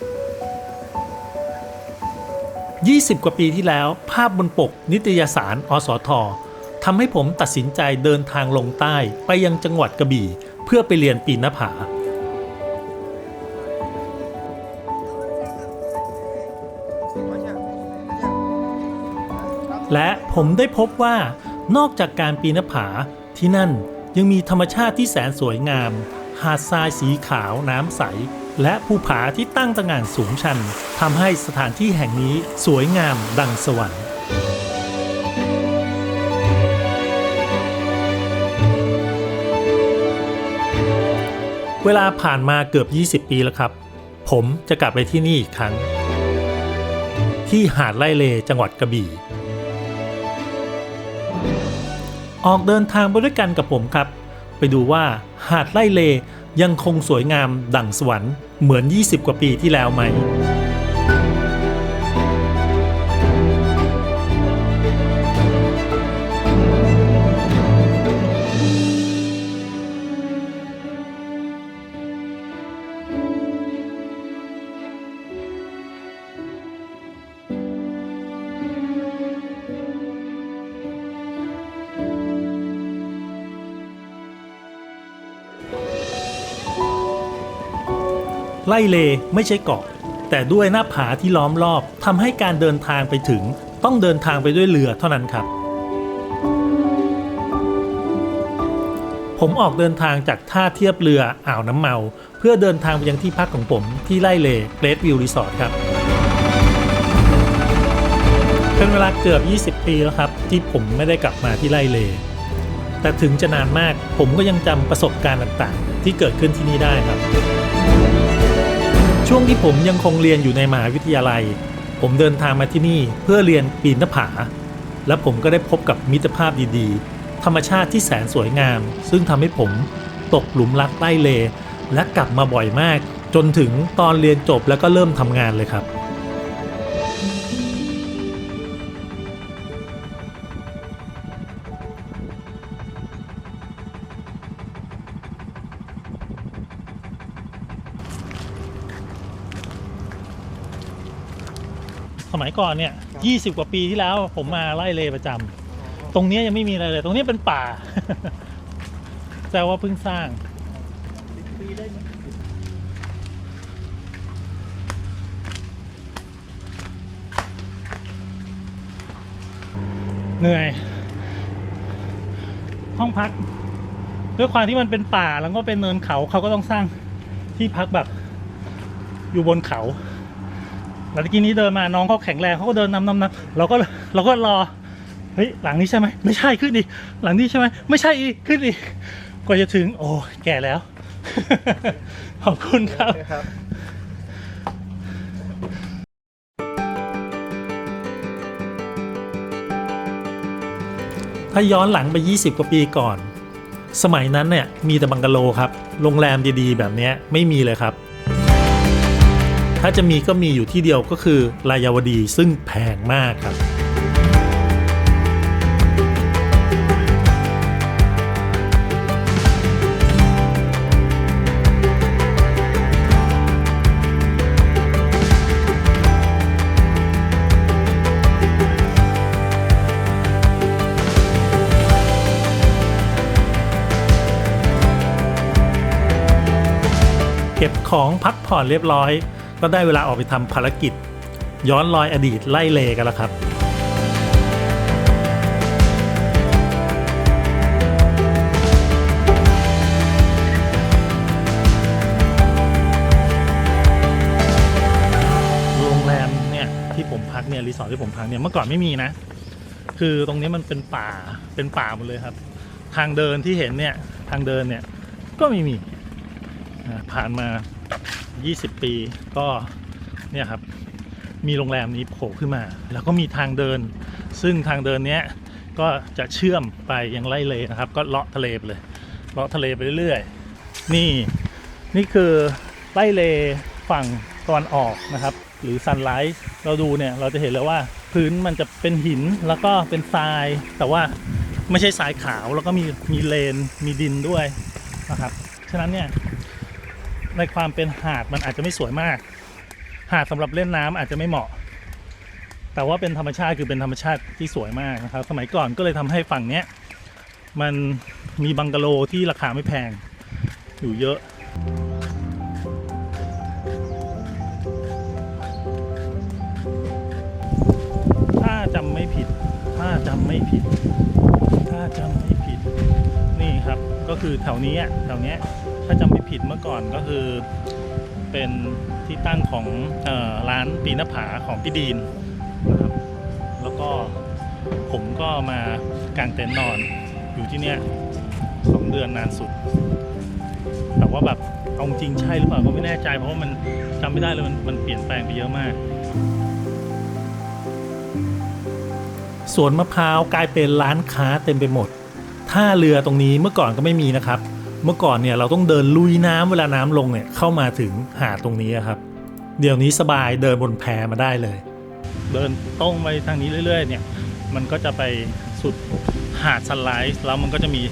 20 กว่าปีที่แล้ว ภาพบนปกนิตยสารอสททำให้ผมตัดสินใจเดินทางลงใต้ไปยังจังหวัดกระบี่ เพื่อไปเรียนปีนหน้าผา และผมได้พบว่านอกจากการปีนหน้าผาที่นั่นยังมีธรรมชาติที่แสนสวยงาม หาดทรายสีขาวน้ำใส และภูผาที่ตั้งตระหง่านสูงชันทำให้สถานที่แห่งนี้สวยงามดังสวรรค์เวลาผ่านมาเกือบ 20 ปีแล้วครับ ผมจะกลับไปที่นี่อีกครั้ง ที่หาดไล่เลจังหวัดกระบี่ ออกเดินทางไปด้วยกันกับผมครับ ไปดูว่าหาดไล่เลยังคงสวยงามดั่งสวรรค์เหมือน 20 กว่าปีที่แล้วไหม ไล่เลไม่ใช่เกาะ แต่ด้วยหน้าผาที่ล้อมรอบทำให้การเดินทางไปถึง ต้องเดินทางไปด้วยเรือเท่านั้นครับ ผมออกเดินทางจากท่าเทียบเรืออ่าวน้ำเมา เพื่อเดินทางไปยังที่พักของผมที่ไล่เลเกรดวิวรีสอร์ทครับเป็นเวลาเกือบ 20 ปีแล้วครับ ที่ผมไม่ได้กลับมาที่ไล่เลแต่ถึงจะนานมากผมก็ยังจำประสบการณ์ต่างๆ ที่เกิดขึ้นที่นี่ได้ครับ ช่วงที่ผมยังคงเรียนอยู่ในมหาวิทยาลัย ผมเดินทางมาที่นี่เพื่อเรียนปีนหน้าผา และผมก็ได้พบกับมิตรภาพดีๆ ธรรมชาติที่แสนสวยงาม ซึ่งทำให้ผมตกหลุมรักใต้เล และกลับมาบ่อยมาก จนถึงตอนเรียนจบแล้วก็เริ่มทำงานเลยครับ สมัยก่อนเนี่ย20กว่าปีที่แล้วผมมาไล่เลประจำตรงเนี้ยยังไม่มีอะไรเลย ตรงเนี้ยเป็นป่า แต่ว่าเพิ่งสร้างเหนื่อย ห้องพัก ด้วยความที่มันเป็นป่าแล้วก็เป็นเนินเขาเขาก็ต้องสร้างที่พักแบบ อยู่บนเขา แล้วตะกี้นี้เดินมาน้องเขาแข็งแรงเขาก็เดินนำนำนำเราก็เราก็รอเฮ้ยหลังนี้ใช่ไหมไม่ใช่ขึ้นอีกหลังนี้ใช่ไหมไม่ใช่อีกขึ้นอีกกว่าจะถึง โอ้แก่แล้ว ขอบคุณครับครับถ้าย้อนหลังไป 20 กว่าปีก่อน สมัยนั้นเนี่ยมีแต่บังกะโลครับ โรงแรมดีๆ แบบเนี้ยไม่มีเลยครับ ถ้าจะมีก็มีอยู่ที่เดียวก็คือรายาวดีซึ่งแพงมากครับเก็บของพักผ่อนเรียบร้อย ก็ได้เวลาออกไปทำภารกิจ ย้อนรอยอดีตไล่เลกันแล้วครับ โรงแรมเนี่ยที่ผมพักเนี่ยรีสอร์ทที่ผมพักเนี่ยเมื่อก่อนไม่มีนะ คือตรงนี้มันเป็นป่าเป็นป่าหมดเลยครับ ทางเดินที่เห็นเนี่ยทางเดินเนี่ยก็ไม่มีผ่านมา 20 ปีก็เนี่ยครับมีโรงแรมนี้โผล่ขึ้นมา แล้วก็มีทางเดิน ซึ่งทางเดินเนี้ยก็จะเชื่อมไปยังไล่เลนะครับ ก็เลาะทะเลไปเลยเลาะทะเลไปเรื่อยๆนี่นี่คือไล่เลฝั่งตะวันออกนะครับ หรือซันไลท์เราดูเนี่ยเราจะเห็นเลยว่าพื้นมันจะเป็นหินแล้วก็เป็นทราย แต่ว่าไม่ใช่ทรายขาวแล้วก็มีมีเลนมีดินด้วยนะครับฉะนั้นเนี่ย ในความเป็นหาดมันอาจจะไม่สวยมาก หาดสำหรับเล่นน้ำอาจจะไม่เหมาะ แต่ว่าเป็นธรรมชาติคือเป็นธรรมชาติที่สวยมากนะครับ สมัยก่อนก็เลยทำให้ฝั่งเนี้ยมันมีบังกะโลที่ราคาไม่แพงอยู่เยอะถ้าจำไม่ผิด ถ้าจำไม่ผิด ถ้าจำไม่ผิด นี่ครับ ก็คือแถวนี้แถวเนี้ย ถ้าจำไม่ผิดเมื่อก่อนก็คือเป็นที่ตั้งของออร้านปีนหน้าผาของพี่ดีนนะครับแล้วก็ผมก็มากางเต็นท์นอนอยู่ที่เนี้ยสองเดือนนานสุด แต่ว่าแบบเอาจริงใช่หรือเปล่าก็ไม่แน่ใจ เพราะว่ามันจำไม่ได้เลยมันมันเปลี่ยนแปลงไปเยอะมากสวนมะพร้าวกลายเป็นร้านค้าเต็มไปหมด ท่าเรือตรงนี้เมื่อก่อนก็ไม่มีนะครับ เมื่อก่อนเนี่ยเราต้องเดินลุยน้ำเวลาน้ำลงเนี่ยเข้ามาถึงหาดตรงนี้ครับ เดี๋ยวนี้สบายเดินบนแพมาได้เลย เดินตรงไปทางนี้เรื่อย ๆ เนี่ยมันก็จะไปสุดหาดซันไลท์แล้วมันก็จะมี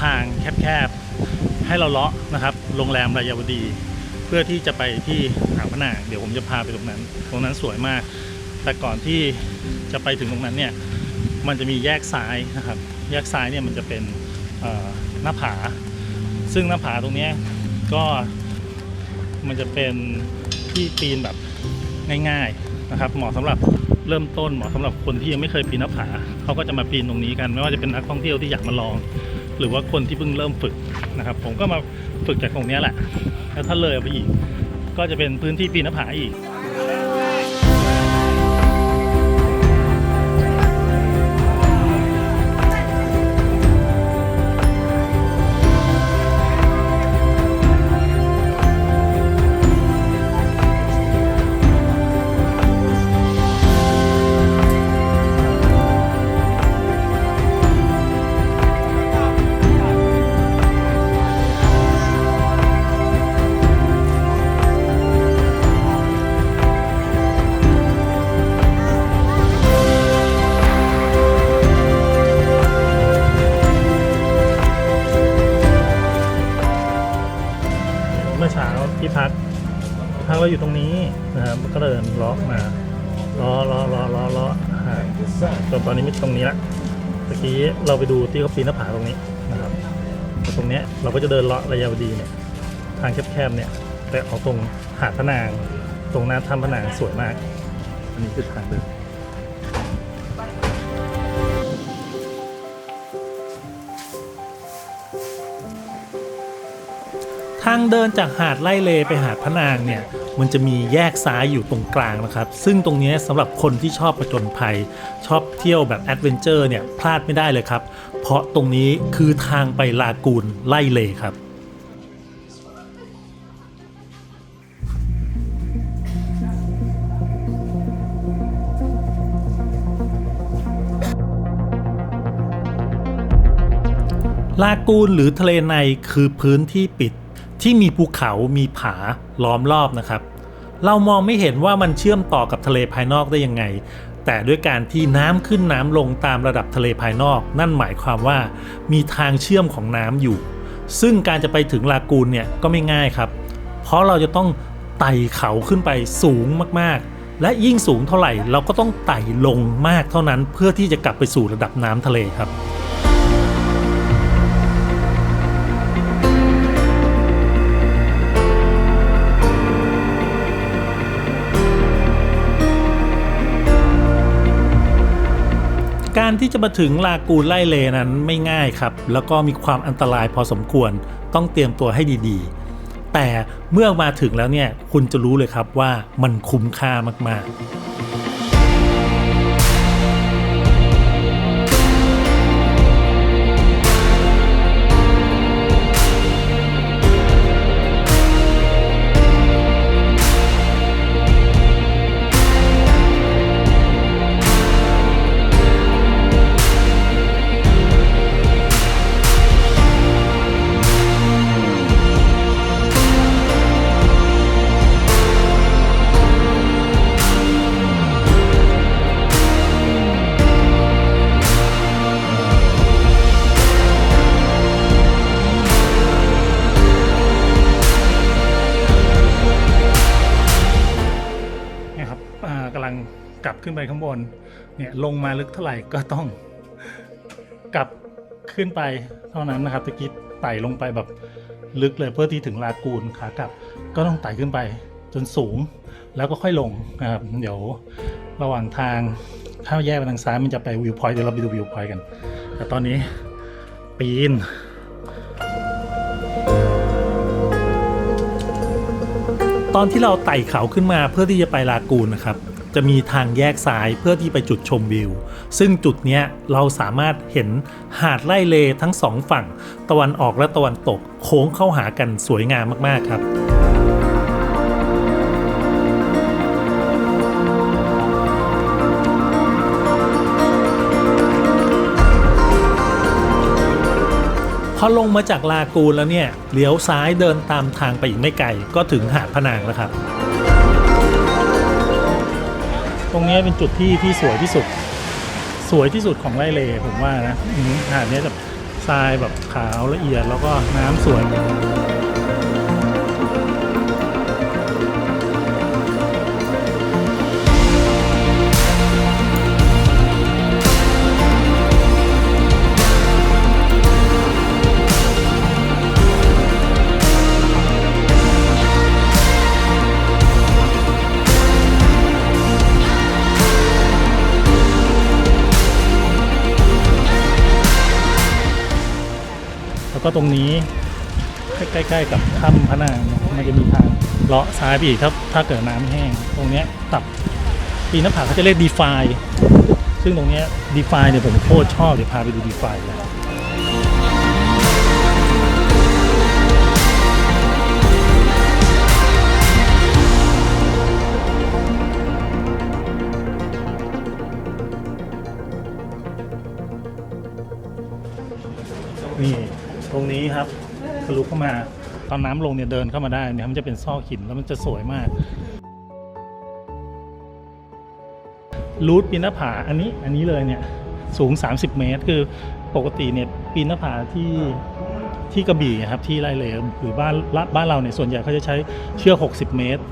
ทางแคบๆให้เราเลาะนะครับโรงแรมรายาวดี เพื่อที่จะไปที่หาดพนางเดี๋ยวผมจะพาไปตรงนั้น ตรงนั้นสวยมาก แต่ก่อนที่จะไปถึงตรงนั้นเนี่ยมันจะมีแยกซ้ายนะครับ แยกซ้ายเนี่ยมันจะเป็นหน้าผา ซึ่งหน้าผาตรงนี้ก็มันจะเป็นที่ปีนแบบง่ายๆนะครับ เหมาะสำหรับเริ่มต้นเหมาะสำหรับคนที่ยังไม่เคยปีนหน้าผาเขาก็จะมาปีนตรงนี้กัน ไม่ว่าจะเป็นนักท่องเที่ยวที่อยากมาลอง หรือว่าคนที่เพิ่งเริ่มฝึกนะครับ ผมก็มาฝึกจากตรงนี้แหละ แล้วถ้าเลยไปอีก ก็จะเป็นพื้นที่ปีนหน้าผาอีกางเราอยู่ตรงนี้นะครับก็เดินเลาะมาล้อล้อล้อล้อล้อหาจนตอนนี้มิดตรงนี้ละเมื่อกี้เราไปดูที่เขาปีนหน้าผาตรงนี้นะครับแต่ตรงเนี้ยเราก็จะเดินเลาะระยะวดีเนี่ยทางแคบๆเนี่ยไปเอาตรงหาดพะนาง ตรงหน้าถ้ำพะนางสวยมาก อันนี้คือทางเดิน ทางเดินจากหาดไล่เลไปหาดพะนางเนี่ยมันจะมีแยกซ้ายอยู่ตรงกลางนะครับ ซึ่งตรงนี้สำหรับคนที่ชอบประจนภัย ชอบเที่ยวแบบแอดเวนเจอร์เนี่ยพลาดไม่ได้เลยครับ เพราะตรงนี้คือทางไปลากูนไล่เลครับลากูนหรือทะเลในคือพื้นที่ปิด ที่มีภูเขามีผาล้อมรอบนะครับ เรามองไม่เห็นว่ามันเชื่อมต่อกับทะเลภายนอกได้ยังไง แต่ด้วยการที่น้ำขึ้นน้ำลงตามระดับทะเลภายนอก นั่นหมายความว่ามีทางเชื่อมของน้ำอยู่ ซึ่งการจะไปถึงลากูนเนี่ยก็ไม่ง่ายครับ เพราะเราจะต้องไต่เขาขึ้นไปสูงมากๆ และยิ่งสูงเท่าไหร่เราก็ต้องไต่ลงมากเท่านั้น เพื่อที่จะกลับไปสู่ระดับน้ำทะเลครับ การที่จะมาถึงลากูนไล่เลนั้นไม่ง่ายครับ แล้วก็มีความอันตรายพอสมควรต้องเตรียมตัวให้ดีๆ แต่เมื่อมาถึงแล้วเนี่ยคุณจะรู้เลยครับว่ามันคุ้มค่ามากๆ ไปข้างบนเนี่ยลงมาลึกเท่าไหร่ก็ต้องกลับขึ้นไปเท่านั้นนะครับตะกี้ไต่ลงไปแบบลึกเลยเพื่อที่ถึงลากูนขากลับ ก็ต้องไต่ขึ้นไปจนสูงแล้วก็ค่อยลงนะครับเดี๋ยวระหว่างทางถ้าแยกไปทางซ้ายมันจะไปวิวพอยต์เดี๋ยวเราไปดูวิวพอยต์กัน แต่ตอนนี้ปีนตอนที่เราไต่เขาขึ้นมาเพื่อที่จะไปลากูนนะครับ จะมีทางแยกซ้ายเพื่อที่ไปจุดชมวิว ซึ่งจุดเนี้ยเราสามารถเห็นหาดไล่เลทั้งสองฝั่ง ตะวันออกและตะวันตก โค้งเข้าหากันสวยงามมากๆครับพอลงมาจากลากูนแล้วเนี่ยเลี้ยวซ้ายเดินตามทางไปอีกไม่ไกลก็ถึงหาดพนางแล้วครับ รงนี้เป็นจุดที่ที่สวยที่สุด สวยที่สุดของไร่เลผมว่านะหาดนี้แบบทรายแบบขาวละเอียดแล้วก็น้ำสวย ก็ตรงนี้ใกล้ๆกับถ้ำพระนางนะมันจะมีทางเลาะซ้ายไปอีกถ้าถ้าเกิดน้ำแห้ง ตรงเนี้ยตับปีนหน้าผาเขาจะเรียกดีฟายซึ่งตรงเนี้ยดีฟายเนี่ยผมโคตรชอบเดี๋ยวพาไปดูดีฟายเลย ตรงนี้ครับทะลุเข้ามาตอนน้ำลงเนี่ยเดินเข้ามาได้เนี่ยมันจะเป็นซอกหินแล้วมันจะสวยมากรูทปีนหน้าผาอันนี้อันนี้เลยเนี่ยสูง 30 เมตร คือปกติเนี่ยปีนหน้าผาที่ที่กระบี่ครับที่ไร่เลหรือบ้านละบ้านเราเนี่ยส่วนใหญ่เขาจะใช้เชือก 60 เมตร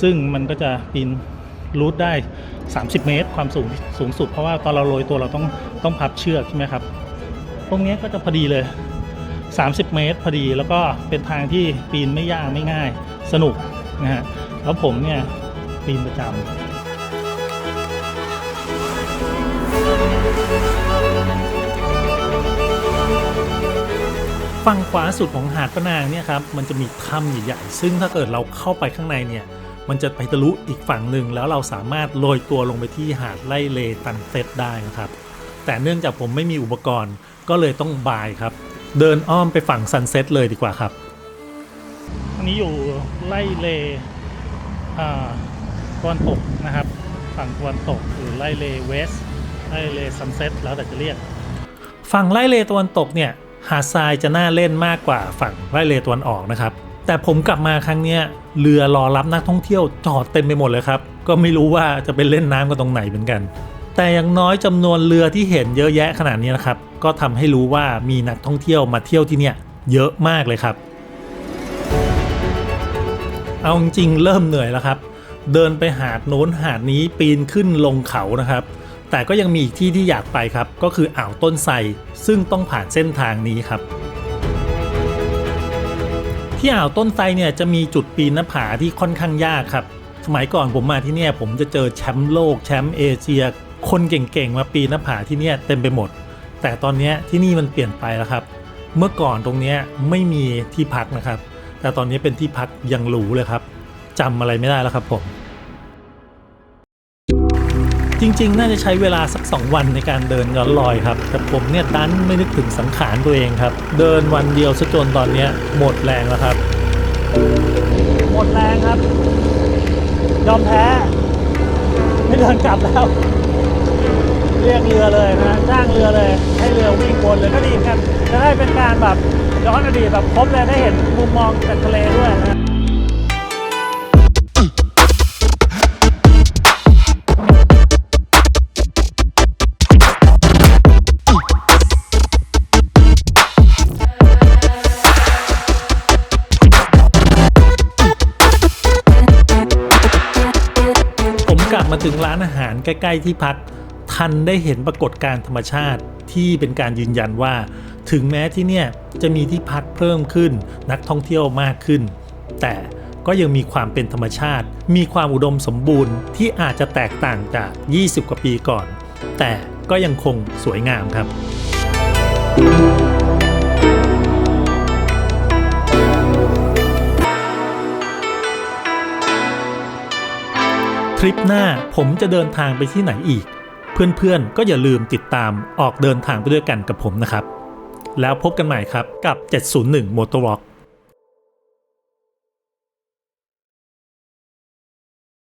ซึ่งมันก็จะปีนรูทได้ 30 เมตร ความสูงสูงสุดเพราะว่าตอนเราโรยตัวเราต้องต้องพับเชือกใช่ไหมครับ ตรงนี้ก็จะพอดีเลย 30 เมตรพอดีแล้วก็เป็นทางที่ปีนไม่ยากไม่ง่าย สนุกนะฮะแล้วผมเนี่ยปีนประจำฝั่งขวาสุดของหาดพะนางเนี่ยครับมันจะมีถ้ำใหญ่ๆซึ่งถ้าเกิดเราเข้าไปข้างในเนี่ย มันจะไปทะลุอีกฝั่งหนึ่งแล้วเราสามารถโรยตัวลงไปที่หาดไล่เลตันเซตได้นะครับ แต่เนื่องจากผมไม่มีอุปกรณ์ก็เลยต้องบายครับ เดินอ้อมไปฝั่งซันเซ็ตเลยดีกว่าครับ อันนี้อยู่ไล่เลอ่าตะวันตกนะครับ ฝั่งตะวันตกหรือไล่เลเวสไล่เลซันเซ็ตแล้วแต่จะเรียก ฝั่งไล่เลตะวันตกเนี่ยหาดทรายจะน่าเล่นมากกว่าฝั่งไล่เลตะวันออกนะครับ แต่ผมกลับมาครั้งเนี้ยเรือรอรับนักท่องเที่ยวจอดเต็มไปหมดเลยครับ ก็ไม่รู้ว่าจะไปเล่นน้ำกันตรงไหนเหมือนกัน แต่อย่างน้อยจำนวนเรือที่เห็นเยอะแยะขนาดนี้นะครับ ก็ทำให้รู้ว่ามีนักท่องเที่ยวมาเที่ยวที่เนี่ยเยอะมากเลยครับ เอาจริงเริ่มเหนื่อยแล้วครับ เดินไปหาดโน้นหาดนี้ปีนขึ้นลงเขานะครับ แต่ก็ยังมีอีกที่ที่อยากไปครับ ก็คืออ่าวต้นไทรซึ่งต้องผ่านเส้นทางนี้ครับ ที่อ่าวต้นไทรเนี่ยจะมีจุดปีนหน้าผาที่ค่อนข้างยากครับสมัยก่อนผมมาที่เนี่ยผมจะเจอแชมป์โลกแชมป์เอเชีย คนเก่งๆมาปีนหน้าผาที่เนี่ยเต็มไปหมด แต่ตอนนี้ที่นี่มันเปลี่ยนไปแล้วครับ เมื่อก่อนตรงนี้ไม่มีที่พักนะครับ แต่ตอนนี้เป็นที่พักยังหรูเลยครับจำอะไรไม่ได้แล้วครับผม จริงๆ น่าจะใช้เวลาสัก 2 วันในการเดินย้อนลอยครับ แต่ผมเนี่ยดันไม่นึกถึงสังขารตัวเองครับ เดินวันเดียวซะจนตอนนี้หมดแรงแล้วครับ หมดแรงครับ ยอมแพ้ ไม่เดินกลับแล้ว เรียกเรือเลยนะจ้างเรือเลยให้เรือวิ่งวนเลยก็ดีเหมือนกันจะได้เป็นการแบบย้อนอดีตแบบครบเลยได้เห็นมุมมองจากทะเลด้วยนะผมกลับมาถึงร้านอาหารใกล้ ๆ ที่พัก ทันได้เห็นปรากฏการธรรมชาติที่เป็นการยืนยันว่า ถึงแม้ที่เนี่ยจะมีที่พักเพิ่มขึ้น นักท่องเที่ยวมากขึ้น แต่ก็ยังมีความเป็นธรรมชาติ มีความอุดมสมบูรณ์ที่อาจจะแตกต่างจาก 20 กว่าปีก่อน แต่ก็ยังคงสวยงามครับ ทริปหน้าผมจะเดินทางไปที่ไหนอีก เพื่อนๆ ก็อย่าลืมติดตามออกเดินทางไปด้วยกันกับผมนะครับ แล้วพบกันใหม่ครับกับ 701 Motor Walk